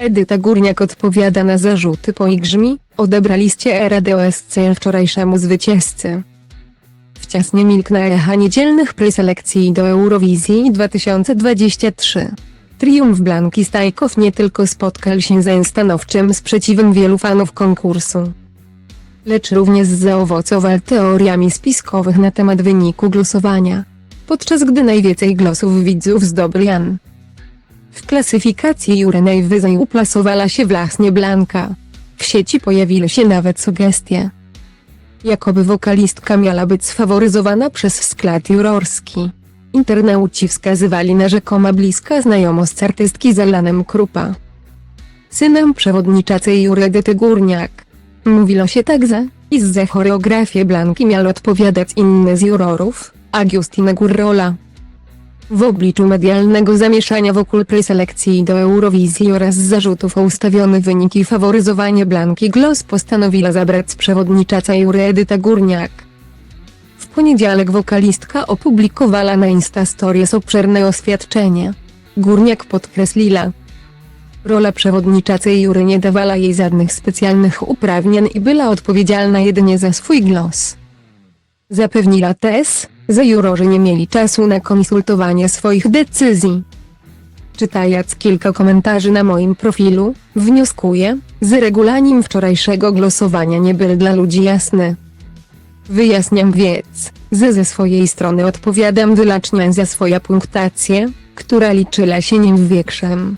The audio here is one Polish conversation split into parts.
Edyta Górniak odpowiada na zarzuty po ich grzmi, odebraliście RDOSC wczorajszemu zwycięzcy. Wciąż nie milkną echa niedzielnych preselekcji do Eurowizji 2023. Triumf Blanki Stajkow nie tylko spotkał się ze stanowczym sprzeciwem wielu fanów konkursu, lecz również zaowocował teoriami spiskowych na temat wyniku głosowania, podczas gdy najwięcej głosów widzów zdobył Jan. W klasyfikacji Jury najwyżej uplasowała się właśnie Blanka. W sieci pojawiły się nawet sugestie, jakoby wokalistka miała być sfaworyzowana przez skład jurorski. Internauci wskazywali na rzekoma bliska znajomość artystki z Alanem Krupa. Synem przewodniczącej Jury Edyty Górniak. Mówiło się także, iż za choreografię Blanki miał odpowiadać inny z jurorów, Agustina Gurrola. W obliczu medialnego zamieszania wokół preselekcji do Eurowizji oraz zarzutów o ustawione wyniki i faworyzowanie Blanki Gloss postanowiła zabrać przewodnicząca Jury Edyta Górniak. W poniedziałek wokalistka opublikowała na Instastories obszerne oświadczenie. Górniak podkreśliła, Rola przewodniczącej Jury nie dawała jej żadnych specjalnych uprawnień i była odpowiedzialna jedynie za swój głos. Zapewniła też, że jurorzy nie mieli czasu na konsultowanie swoich decyzji. Czytając kilka komentarzy na moim profilu, wnioskuję, że regulamin wczorajszego głosowania nie był dla ludzi jasny. Wyjaśniam więc, że ze swojej strony odpowiadam wyłącznie za swoją punktację, która liczyła się nie większym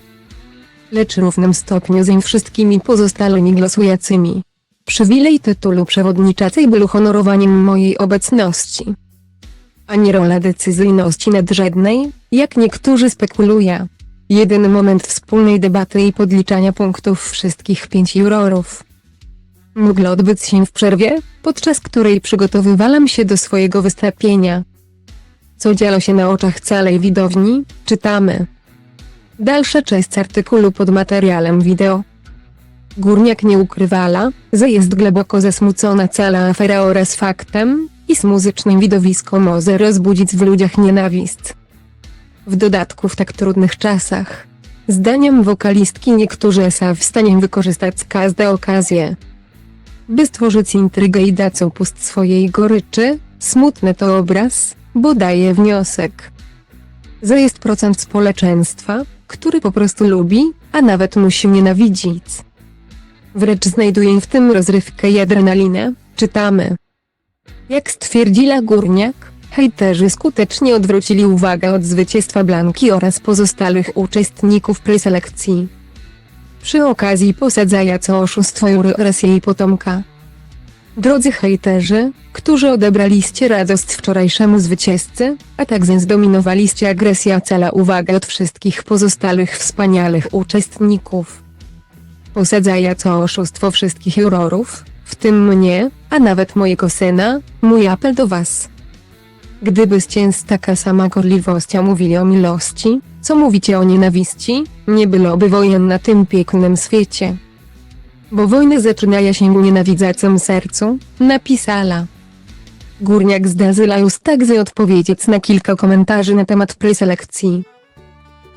lecz równym stopniu z wszystkimi pozostałymi głosującymi. Przywilej tytułu przewodniczącej był honorowaniem mojej obecności. A nie rola decyzyjności nadrzędnej, jak niektórzy spekulują. Jedyny moment wspólnej debaty i podliczania punktów wszystkich pięciu jurorów. Mógł odbyć się w przerwie, podczas której przygotowywałam się do swojego wystąpienia. Co działo się na oczach całej widowni, czytamy. Dalsza część artykułu pod materiałem wideo. Górniak nie ukrywała, że jest głęboko zasmucona cała afera oraz faktem, iż muzyczne widowisko może rozbudzić w ludziach nienawiść. W dodatku w tak trudnych czasach. Zdaniem wokalistki niektórzy są w stanie wykorzystać każdą okazję, by stworzyć intrygę i dać opust swojej goryczy, smutny to obraz, bo daje wniosek, że jest procent społeczeństwa, który po prostu lubi, a nawet musi nienawidzić. Wręcz znajduje w tym rozrywkę i adrenalinę, czytamy. Jak stwierdziła Górniak, hejterzy skutecznie odwrócili uwagę od zwycięstwa Blanki oraz pozostałych uczestników preselekcji. Przy okazji posadzaja co oszustwo Jury oraz jej potomka. Drodzy hejterzy, którzy odebraliście radość wczorajszemu zwycięzcy, a także zdominowaliście agresję cała uwagę od wszystkich pozostałych wspaniałych uczestników. Posadzaja co oszustwo wszystkich jurorów, w tym mnie, a nawet mojego syna, mój apel do was. Gdybyście z taka sama gorliwością mówili o miłości, co mówicie o nienawiści, nie byłoby wojen na tym pięknym świecie. Bo wojny zaczynają się w nienawidzącym sercu, napisała. Górniak zdarzyła już także odpowiedzieć na kilka komentarzy na temat preselekcji,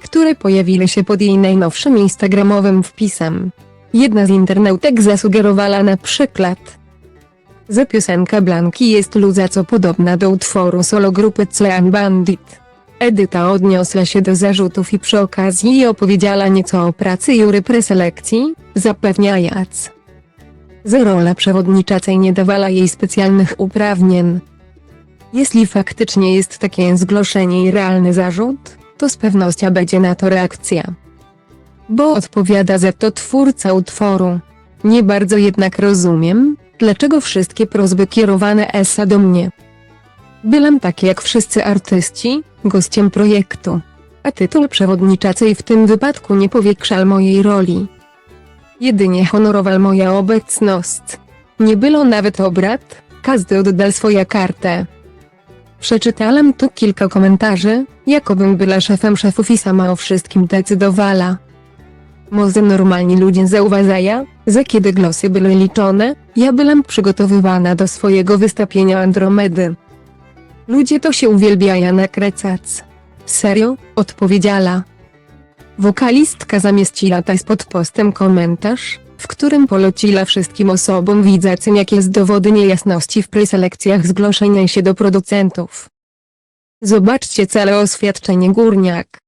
które pojawiły się pod jej najnowszym instagramowym wpisem. Jedna z internautek zasugerowała na przykład, że piosenka Blanki jest luzaco podobna do utworu solo grupy Clean Bandit. Edyta odniosła się do zarzutów i przy okazji opowiedziała nieco o pracy Jury preselekcji, zapewniając, że rola przewodniczącej nie dawała jej specjalnych uprawnień. Jeśli faktycznie jest takie zgłoszenie i realny zarzut, to z pewnością będzie na to reakcja. Bo odpowiada za to twórca utworu. Nie bardzo jednak rozumiem, dlaczego wszystkie prośby kierowane esa do mnie. Byłem tak jak wszyscy artyści, gościem projektu. A tytuł przewodniczącej w tym wypadku nie powiększał mojej roli. Jedynie honorował moja obecność. Nie było nawet obrad, każdy oddał swoją kartę. Przeczytałem tu kilka komentarzy, jakobym była szefem szefów i sama o wszystkim decydowała. Może normalni ludzie zauważają, że kiedy głosy były liczone, ja byłam przygotowywana do swojego wystąpienia Andromedy. Ludzie to się uwielbiają nakrecać. Serio? Odpowiedziała. Wokalistka zamieściła taj pod postem komentarz, w którym poleciła wszystkim osobom widzącym jakie z dowody niejasności w preselekcjach zgłoszenie się do producentów. Zobaczcie całe oświadczenie Górniak.